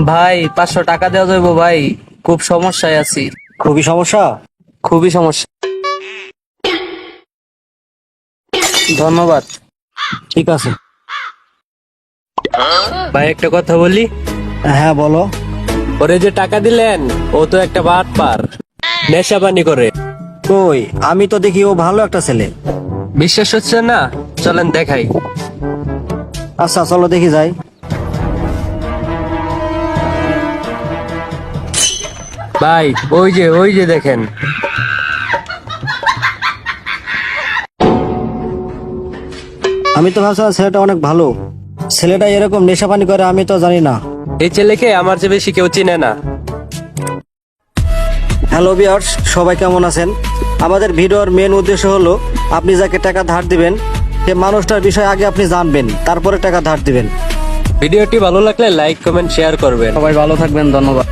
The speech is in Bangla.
ভাই পাঁচশো টাকা দেওয়া যাইবো ভাই। খুব সমস্যায় আছি। খুবই সমস্যা? খুবই সমস্যা। ধন্যবাদ। ঠিক আছে। ভাই একটা কথা বলি? হ্যাঁ বলো। ওরে যে টাকা দিলেন ও তো একটা বাট পার। নেশা পানি করে। কই? আমি তো দেখি ও ভালো একটা ছেলে। বিশ্বাস হচ্ছে না? চলেন দেখাই। আচ্ছা চলো দেখি যাই। ভাই ওই যে ওই যে দেখেন। আমি তো ভাবছিলাম ছেলেটা অনেক ভালো। ছেলেটা এরকম নেশাপানি করে আমি তো জানি না। এই ছেলেকে আমার চেয়ে বেশি কেউ চিনে না। হ্যালো বিয়ার্স সবাই কেমন আছেন? আমাদের ভিডিওর মেন উদ্দেশ্য হলো আপনি যাকে টাকা ধার দিবেন সে মানুষটার বিষয়ে আগে আপনি জানবেন তারপরে টাকা ধার দিবেন। ভিডিওটি ভালো লাগলে লাইক কমেন্ট শেয়ার করবেন। সবাই ভালো থাকবেন ধন্যবাদ।